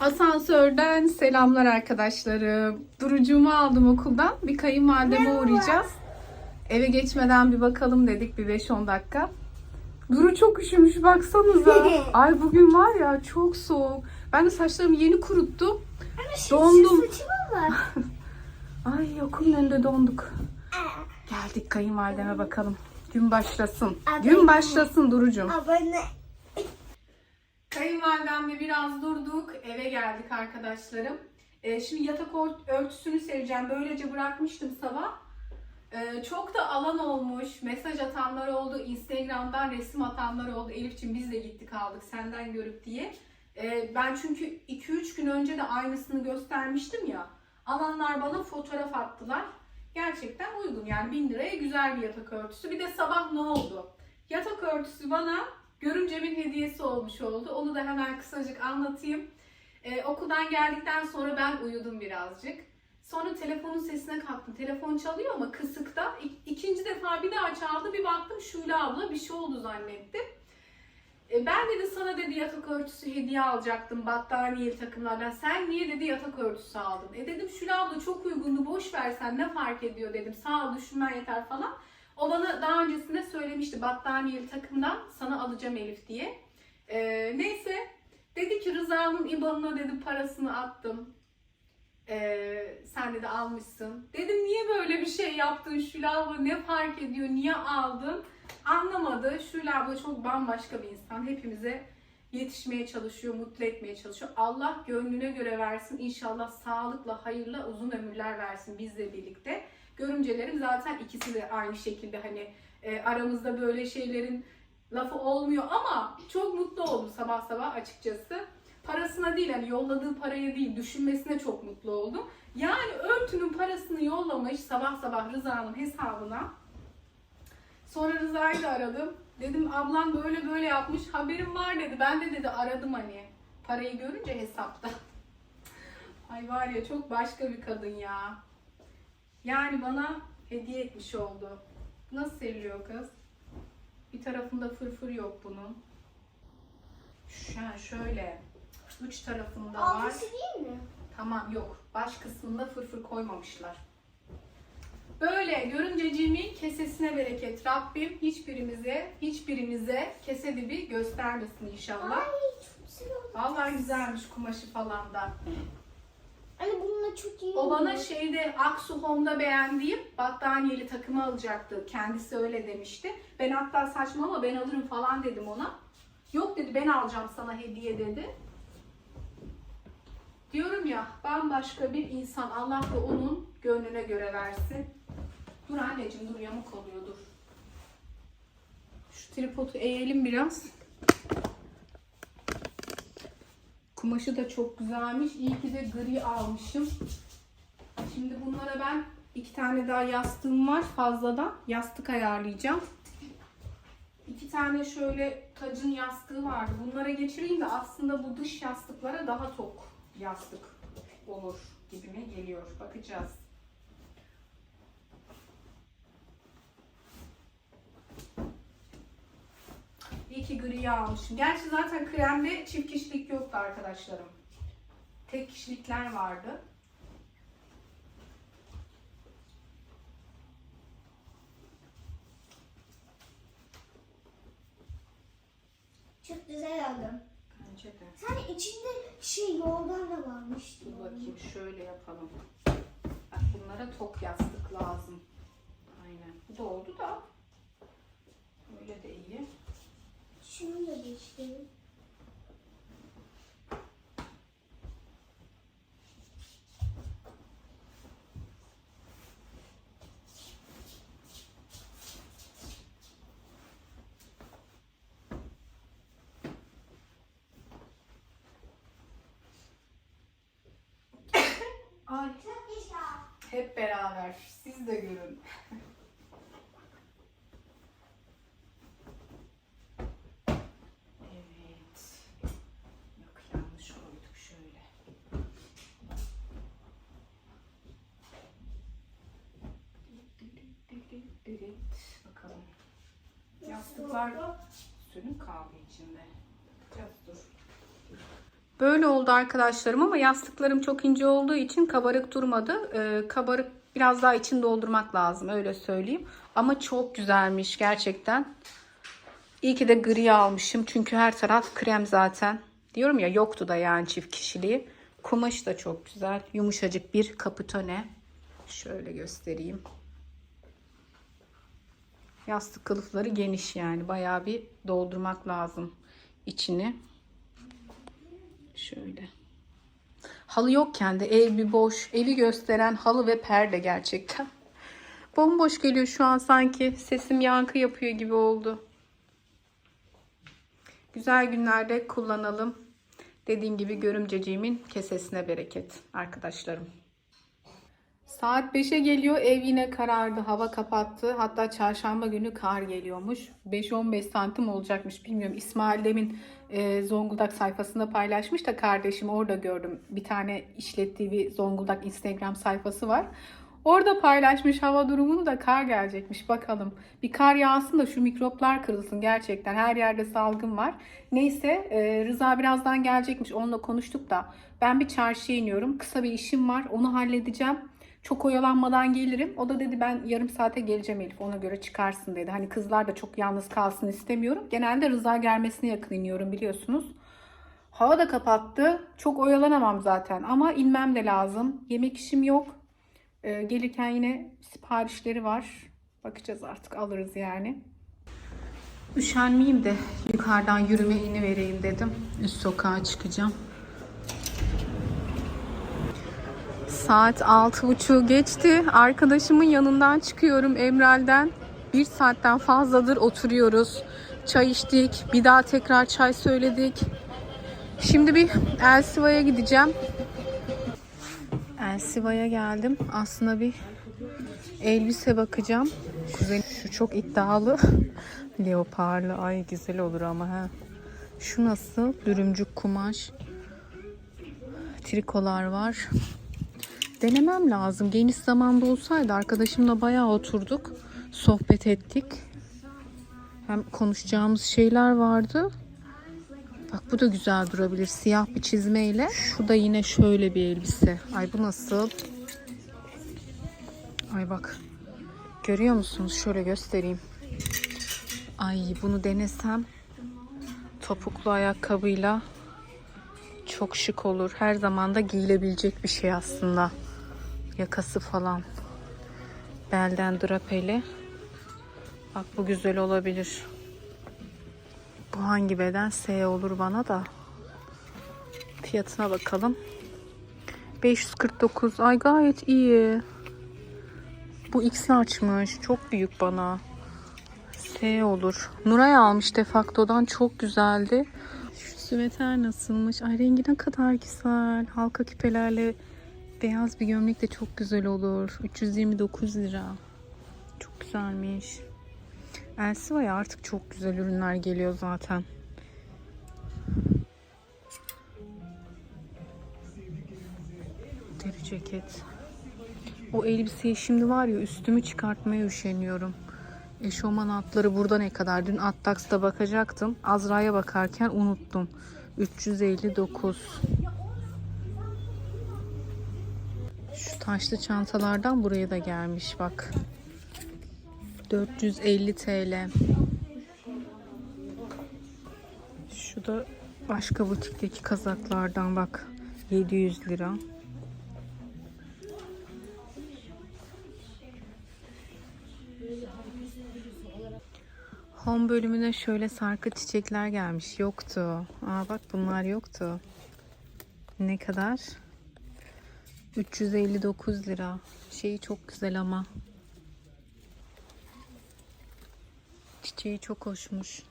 Asansörden selamlar arkadaşlarım. Durucuğumu aldım okuldan. Bir kayınvalideme uğrayacağız. Eve geçmeden bir bakalım dedik bir 5-10 dakika. Duru çok üşümüş baksanıza. Ay bugün var ya çok soğuk. Ben de saçlarımı yeni kuruttum. Dondum. Ay okulun önünde donduk. Geldik kayınvalideme bakalım. Gün başlasın. Gün başlasın Durucuğum. Abone. Kayınvalidemle biraz durduk. Eve geldik arkadaşlarım. Ee, şimdi yatak örtüsünü sereceğim. Böylece bırakmıştım sabah. Ee, çok da alan olmuş. Mesaj atanlar oldu. Instagram'dan resim atanlar oldu. Elif'ciğim biz de gittik aldık senden görüp diye. Ee, ben çünkü 2-3 gün önce de aynısını göstermiştim ya. Alanlar bana fotoğraf attılar. Gerçekten uygun yani 1000 liraya güzel bir yatak örtüsü. Bir de sabah ne oldu? Yatak örtüsü bana görümcemin hediyesi olmuş oldu. Onu da hemen kısacık anlatayım. Ee, okuldan geldikten sonra ben uyudum birazcık. Sonra telefonun sesine kalktım. Telefon çalıyor ama kısıkta. İkinci defa bir daha çaldı. Bir baktım Şule abla bir şey oldu zannettim. E, ben dedi sana dedi yatak örtüsü hediye alacaktım battaniyeli takımlardan. Sen niye dedi yatak örtüsü aldın? E dedim Şule abla çok uygundu boş versen ne fark ediyor dedim. Sağ ol düşünmen yeter falan. O bana daha öncesinde söylemişti battaniyeli takımdan sana alacağım Elif diye. E, neyse dedi ki Rıza'nın IBAN'ına dedi parasını attım. E, sen dedi almışsın. Dedim niye böyle bir şey yaptın Şule abla ne fark ediyor niye aldın? Anlamadı. Şule abla çok bambaşka bir insan. Hepimize yetişmeye çalışıyor, mutlu etmeye çalışıyor. Allah gönlüne göre versin. İnşallah sağlıkla, hayırla uzun ömürler versin bizle birlikte. Görümcelerim zaten ikisi de aynı şekilde hani e, aramızda böyle şeylerin lafı olmuyor ama çok mutlu oldum sabah sabah açıkçası. Parasına değil hani yolladığı paraya değil düşünmesine çok mutlu oldum. Yani örtünün parasını yollamış sabah sabah Rıza'nın hesabına. Sonra Rıza'yı da aradım. Dedim ablam böyle böyle yapmış haberim var dedi. Ben de dedi aradım hani parayı görünce hesapta. Ay var ya çok başka bir kadın ya. Yani bana hediye etmiş oldu. Nasıl seriliyor kız? Bir tarafında fırfır yok bunun. Şu- şöyle. Üç tarafında var. Altısı değil mi? Tamam yok. Baş kısmında fırfır koymamışlar. Böyle görümceciğimin kesesine bereket. Rabbim hiçbirimize, hiçbirimize kese dibi göstermesin inşallah. Ay çok güzel oldu. Vallahi güzelmiş kumaşı falan da. Anne bununla çok iyi O bana şeyde Aksu Home'da beğendiğim battaniyeli takımı alacaktı. Kendisi öyle demişti. Ben hatta saçma ama ben alırım falan dedim ona. Yok dedi ben alacağım sana hediye dedi. Diyorum ya bambaşka bir insan. Allah da onun gönlüne göre versin. Dur anneciğim dur yamuk oluyor dur. Şu tripodu eğelim biraz. Kumaşı da çok güzelmiş. İyi ki de gri almışım. Şimdi bunlara ben iki tane daha yastığım var fazladan. Yastık ayarlayacağım. İki tane şöyle tacın yastığı vardı. Bunlara geçireyim de aslında bu dış yastıklara daha tok yastık olur gibime geliyor. Bakacağız. İyi ki griyi almışım. Gerçi zaten kremde çift kişilik yoktu arkadaşlarım. Tek kişilikler vardı. Çok güzel oldu. Bence de. Sen içinde şey yorgan da varmış. Dur bakayım şöyle yapalım. Bak bunlara tok yastık lazım. Aynen. Bu da oldu da. Öyle de iyi. Şunu da değiştirelim. Hep beraber. Siz de görün. Evet. Yok yanlış koyduk şöyle. Bakalım. Yastıklar sönük kaldı içinde. Böyle oldu arkadaşlarım ama yastıklarım çok ince olduğu için kabarık durmadı. Ee, kabarık biraz daha için doldurmak lazım öyle söyleyeyim. Ama çok güzelmiş gerçekten. İyi ki de gri almışım çünkü her taraf krem zaten. Diyorum ya yoktu da yani çift kişiliği. Kumaş da çok güzel. Yumuşacık bir kaputone. Şöyle göstereyim. Yastık kılıfları geniş yani. Bayağı bir doldurmak lazım içini. Şöyle. Halı yokken de ev bir boş. Evi gösteren halı ve perde gerçekten. Bomboş geliyor şu an sanki. Sesim yankı yapıyor gibi oldu. Güzel günlerde kullanalım. Dediğim gibi görümceciğimin kesesine bereket arkadaşlarım. Saat 5'e geliyor. Ev yine karardı. Hava kapattı. Hatta çarşamba günü kar geliyormuş. 5-15 santim olacakmış. Bilmiyorum. İsmail demin e, Zonguldak sayfasında paylaşmış da kardeşim orada gördüm. Bir tane işlettiği bir Zonguldak Instagram sayfası var. Orada paylaşmış hava durumunu da kar gelecekmiş. Bakalım. Bir kar yağsın da şu mikroplar kırılsın gerçekten. Her yerde salgın var. Neyse e, Rıza birazdan gelecekmiş. Onunla konuştuk da. Ben bir çarşıya iniyorum. Kısa bir işim var. Onu halledeceğim. Çok oyalanmadan gelirim. O da dedi ben yarım saate geleceğim Elif ona göre çıkarsın dedi. Hani kızlar da çok yalnız kalsın istemiyorum. Genelde Rıza gelmesine yakın iniyorum biliyorsunuz. Hava da kapattı. Çok oyalanamam zaten ama inmem de lazım. Yemek işim yok. Ee, gelirken yine siparişleri var. Bakacağız artık alırız yani. Üşenmeyeyim de yukarıdan yürüme ini vereyim dedim. Üst sokağa çıkacağım. Saat altı buçuğu geçti. Arkadaşımın yanından çıkıyorum Emral'den. Bir saatten fazladır oturuyoruz. Çay içtik. Bir daha tekrar çay söyledik. Şimdi bir Elsiva'ya gideceğim. Elsiva'ya geldim. Aslında bir elbise bakacağım. Kuzenim şu çok iddialı. Leoparlı. Ay güzel olur ama ha. Şu nasıl? Dürümcük kumaş. Trikolar var. Denemem lazım. Geniş zamanda olsaydı arkadaşımla bayağı oturduk. Sohbet ettik. Hem konuşacağımız şeyler vardı. Bak bu da güzel durabilir. Siyah bir çizmeyle. Şu da yine şöyle bir elbise. Ay bu nasıl? Ay bak. Görüyor musunuz? Şöyle göstereyim. Ay bunu denesem topuklu ayakkabıyla çok şık olur. Her zaman da giyilebilecek bir şey aslında. Yakası falan. Belden drapeli. Bak bu güzel olabilir. Bu hangi beden? S olur bana da. Fiyatına bakalım. 549. Ay gayet iyi. Bu X açmış. Çok büyük bana. S olur. Nuray almış defaktodan. Çok güzeldi. Şu süveter nasılmış? Ay rengi ne kadar güzel. Halka küpelerle beyaz bir gömlek de çok güzel olur. 329 lira. Çok güzelmiş. Elsiva'ya artık çok güzel ürünler geliyor zaten. Deri ceket. O elbiseyi şimdi var ya üstümü çıkartmaya üşeniyorum. Eşofman altları burada ne kadar? Dün Attax'ta bakacaktım. Azra'ya bakarken unuttum. 359. taşlı çantalardan buraya da gelmiş bak. 450 TL. Şu da başka butikteki kazaklardan bak. 700 lira. Home bölümüne şöyle sarkı çiçekler gelmiş. Yoktu. Aa bak bunlar yoktu. Ne kadar? 359 lira. Şeyi çok güzel ama. Çiçeği çok hoşmuş.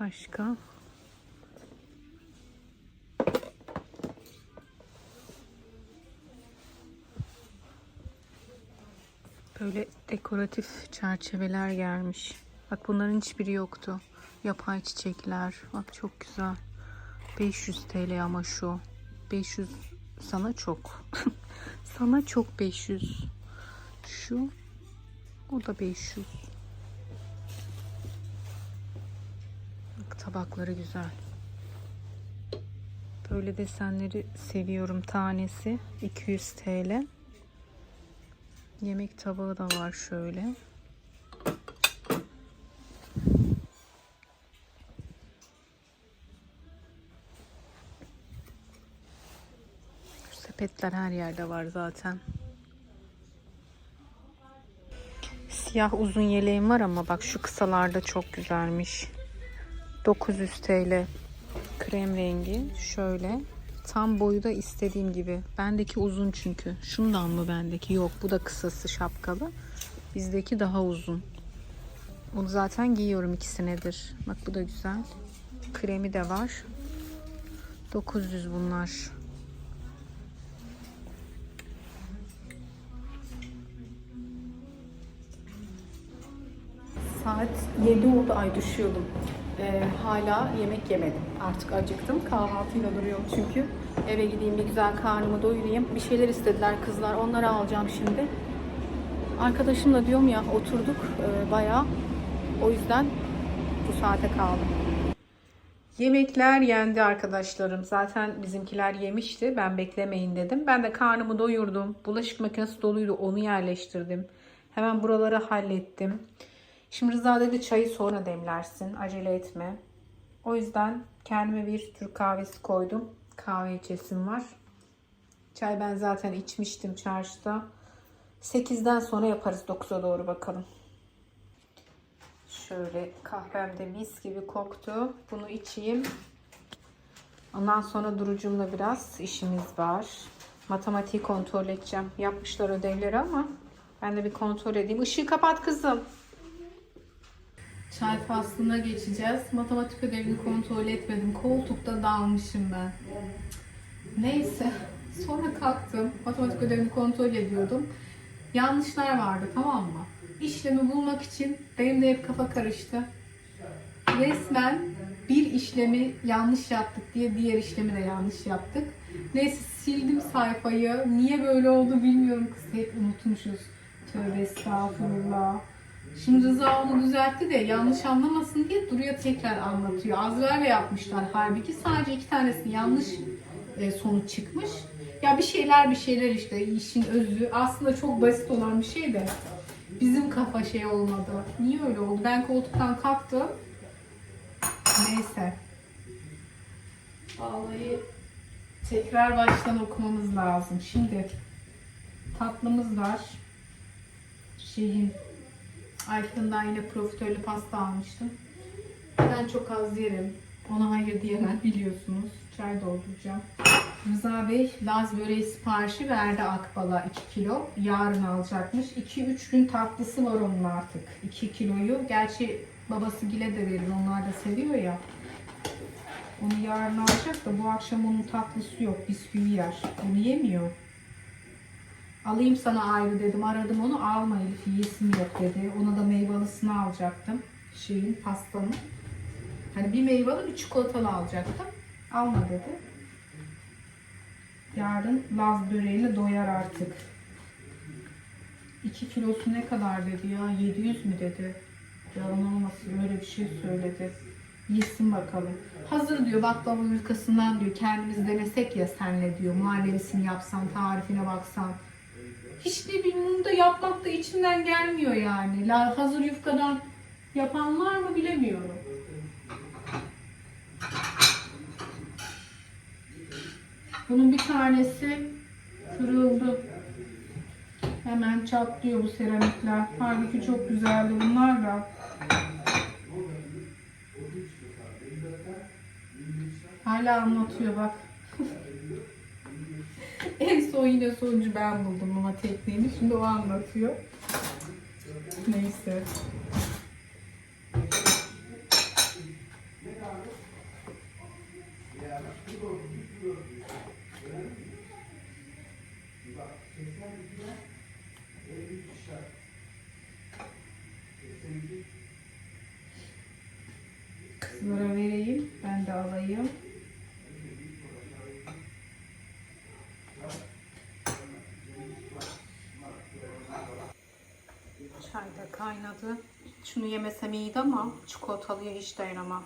Başka? Böyle dekoratif çerçeveler gelmiş. Bak bunların hiçbiri yoktu. Yapay çiçekler. Bak çok güzel. 500 TL ama şu. 500 sana çok. sana çok 500. Şu O da 500. Bak tabakları güzel. Böyle desenleri seviyorum tanesi. 200 TL. Yemek tabağı da var şöyle. Şu sepetler her yerde var zaten. Siyah uzun yeleğim var ama bak şu kısalarda çok güzelmiş. 900 TL krem rengi. Şöyle. Tam boyu da istediğim gibi. Bendeki uzun çünkü. Şundan mı bendeki? Yok bu da kısası şapkalı. Bizdeki daha uzun. Onu zaten giyiyorum iki bak bu da güzel. Kremi de var. 900 bunlar Saat 7 oldu. Ay düşüyordum. Ee, hala yemek yemedim. Artık acıktım. Kahvaltıyla duruyorum çünkü. Eve gideyim bir güzel karnımı doyurayım. Bir şeyler istediler kızlar. Onları alacağım şimdi. Arkadaşımla diyorum ya oturduk e, bayağı. O yüzden bu saate kaldım. Yemekler yendi arkadaşlarım. Zaten bizimkiler yemişti. Ben beklemeyin dedim. Ben de karnımı doyurdum. Bulaşık makinesi doluydu. Onu yerleştirdim. Hemen buraları hallettim. Şimdi Rıza dedi çayı sonra demlersin. Acele etme. O yüzden kendime bir Türk kahvesi koydum. Kahve içesim var. Çay ben zaten içmiştim çarşıda. 8'den sonra yaparız 9'a doğru bakalım. Şöyle kahvem de mis gibi koktu. Bunu içeyim. Ondan sonra Durucum'la biraz işimiz var. Matematiği kontrol edeceğim. Yapmışlar ödevleri ama ben de bir kontrol edeyim. Işığı kapat kızım. Çay faslına geçeceğiz. Matematik ödevini kontrol etmedim. Koltukta dalmışım ben. Neyse. Sonra kalktım. Matematik ödevini kontrol ediyordum. Yanlışlar vardı tamam mı? İşlemi bulmak için benim de hep kafa karıştı. Resmen bir işlemi yanlış yaptık diye diğer işlemi de yanlış yaptık. Neyse sildim sayfayı. Niye böyle oldu bilmiyorum kız. Hep unutmuşuz. Tövbe estağfurullah. Şimdi Rıza onu düzeltti de yanlış anlamasın diye Duru'ya tekrar anlatıyor. Azra'yla yapmışlar. Halbuki sadece iki tanesinin yanlış e, sonuç çıkmış. Ya bir şeyler bir şeyler işte işin özü. Aslında çok basit olan bir şey de bizim kafa şey olmadı. Niye öyle oldu? Ben koltuktan kalktım. Neyse. Vallahi tekrar baştan okumamız lazım. Şimdi tatlımız var. Şeyin Ayfın'dan yine profiterolü pasta almıştım. Ben çok az yerim. Ona hayır diyemem biliyorsunuz. Çay dolduracağım. Rıza Bey Laz böreği siparişi verdi Akbal'a 2 kilo. Yarın alacakmış. 2-3 gün tatlısı var onun artık. 2 kiloyu. Gerçi babası Gile de verir. Onlar da seviyor ya. Onu yarın alacak da bu akşam onun tatlısı yok. Bisküvi yer. Onu yemiyor. Alayım sana ayrı dedim. Aradım onu. Alma Elif yiyesim yok dedi. Ona da meyvalısını alacaktım. Şeyin pastanın. Hani bir meyveli bir çikolatalı alacaktım. Alma dedi. Yarın Laz böreğiyle doyar artık. 2 kilosu ne kadar dedi ya? 700 mü dedi? Yalan olmasın öyle bir şey söyledi. Yesin bakalım. Hazır diyor baklava yufkasından diyor kendimiz denesek ya senle diyor. Muhallebisini yapsan, tarifine baksan. Hiç ne bileyim bunu da yapmak da içimden gelmiyor yani. La hazır yufkadan yapan var mı bilemiyorum. Bunun bir tanesi kırıldı. Hemen çatlıyor bu seramikler. Halbuki çok güzeldi bunlar da. Hala anlatıyor bak. en son yine sonucu ben buldum ama tekniğini. Şimdi o anlatıyor. Neyse. Kızlara vereyim. Ben de alayım. Çay da adı? Şunu yemesem iyiydi ama çikolatalıya hiç dayanamam.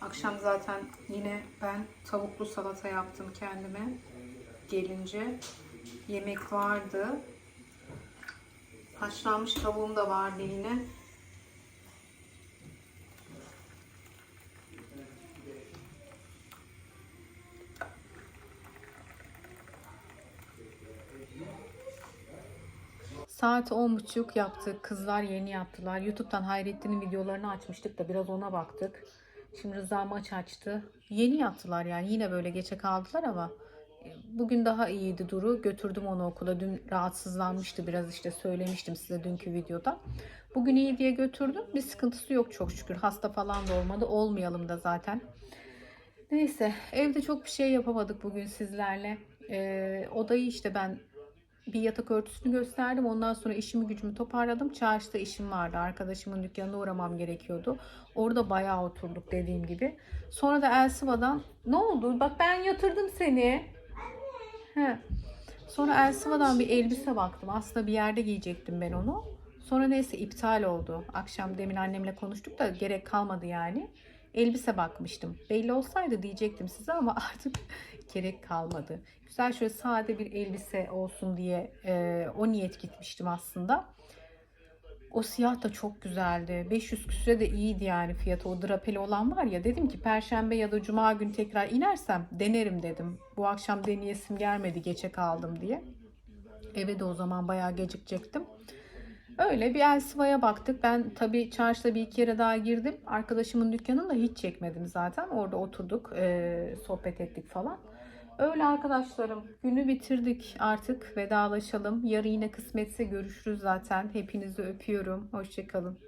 Akşam zaten yine ben tavuklu salata yaptım kendime. Gelince yemek vardı. Haşlanmış tavuğum da vardı yine. Saat 10.30 yaptık. Kızlar yeni yaptılar. YouTube'dan Hayrettin'in videolarını açmıştık da biraz ona baktık. Şimdi Rıza maç açtı. Yeni yaptılar yani. Yine böyle geçe kaldılar ama e, bugün daha iyiydi Duru. Götürdüm onu okula. Dün rahatsızlanmıştı biraz işte söylemiştim size dünkü videoda. Bugün iyi diye götürdüm. Bir sıkıntısı yok çok şükür. Hasta falan da olmadı. Olmayalım da zaten. Neyse evde çok bir şey yapamadık bugün sizlerle. Ee, odayı işte ben bir yatak örtüsünü gösterdim. Ondan sonra işimi gücümü toparladım. Çarşıda işim vardı. Arkadaşımın dükkanına uğramam gerekiyordu. Orada bayağı oturduk dediğim gibi. Sonra da Elsiva'dan ne oldu? Bak ben yatırdım seni. He. Sonra Elsiva'dan bir elbise baktım. Aslında bir yerde giyecektim ben onu. Sonra neyse iptal oldu. Akşam demin annemle konuştuk da gerek kalmadı yani. Elbise bakmıştım. Belli olsaydı diyecektim size ama artık gerek kalmadı. Güzel şöyle sade bir elbise olsun diye e, o niyet gitmiştim aslında. O siyah da çok güzeldi. 500 küsüre de iyiydi yani fiyatı. O drapeli olan var ya dedim ki perşembe ya da cuma gün tekrar inersem denerim dedim. Bu akşam deneyesim gelmedi geçe kaldım diye. Eve de o zaman bayağı gecikecektim. Öyle bir Elsiva'ya baktık. Ben tabii çarşıda bir iki kere daha girdim. Arkadaşımın dükkanını da hiç çekmedim zaten. Orada oturduk, e, sohbet ettik falan. Öyle arkadaşlarım. Günü bitirdik artık. Vedalaşalım. Yarın yine kısmetse görüşürüz zaten. Hepinizi öpüyorum. Hoşçakalın.